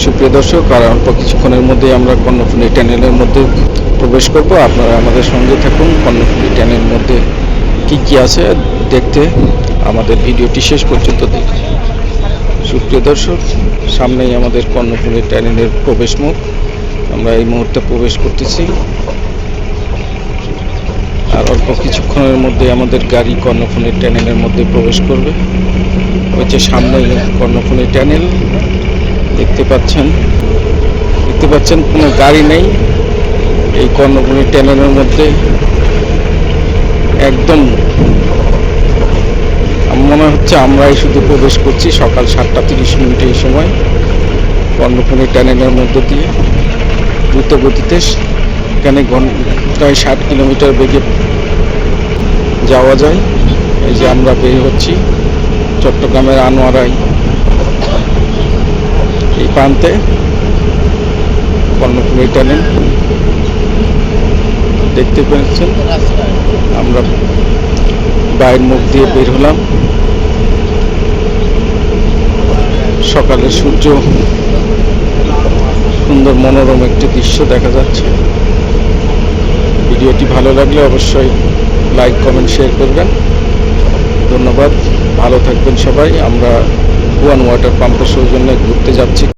সুপ্রিয় দর্শক, আর অল্প কিছুক্ষণের মধ্যে আমরা কর্ণফুলি ট্যানেলের মধ্যে প্রবেশ করব। আপনারা আমাদের সঙ্গে থাকুন। কর্ণফুলি ট্যানেলের মধ্যে কি কি আছে দেখতে আমাদের ভিডিওটি শেষ পর্যন্ত দেখুন। সুপ্রিয় দর্শক, সামনেই আমাদের কর্ণফুলি ট্যানেলের প্রবেশ মুখ। আমরা এই মুহূর্তে প্রবেশ করতেছি। আর অল্প কিছুক্ষণের মধ্যে আমাদের গাড়ি কর্ণফুলি ট্যানেলের মধ্যে প্রবেশ করবে। যে সামনেই কর্ণফুলি ট্যানেল দেখতে পাচ্ছেন। দেখতে পাচ্ছেন, কোনো গাড়ি নেই। এই কর্ণফুলি ট্যানেলের মধ্যে। একদম মনে হচ্ছে আমরাই শুধু প্রবেশ করছি সকাল সাতটা তিরিশ মিনিটে এই সময়। কর্ণফুলি ট্যানেলের মধ্য দিয়ে দ্রুত গতিতে এখানে ঘন্টায় ষাট কিলোমিটার বেগে যাওয়া যায়। এই যে আমরা বের হচ্ছি চট্টগ্রামের আনোয়ারাই এই প্রান্তে। কর্ণফুলি টানেল দেখতে পেয়েছেন, আমরা বাইরের মুখ দিয়ে বের হলাম। সকালে সূর্য, সুন্দর মনোরম একটি দৃশ্য দেখা যাচ্ছে। ভিডিওটি ভালো লাগলে অবশ্যই লাইক, কমেন্ট, শেয়ার করবেন। ধন্যবাদ, ভালো থাকবেন সবাই। আমরা ওয়ান ওয়াটার পাম্পের সৌজন্যে ঘুরতে যাচ্ছি।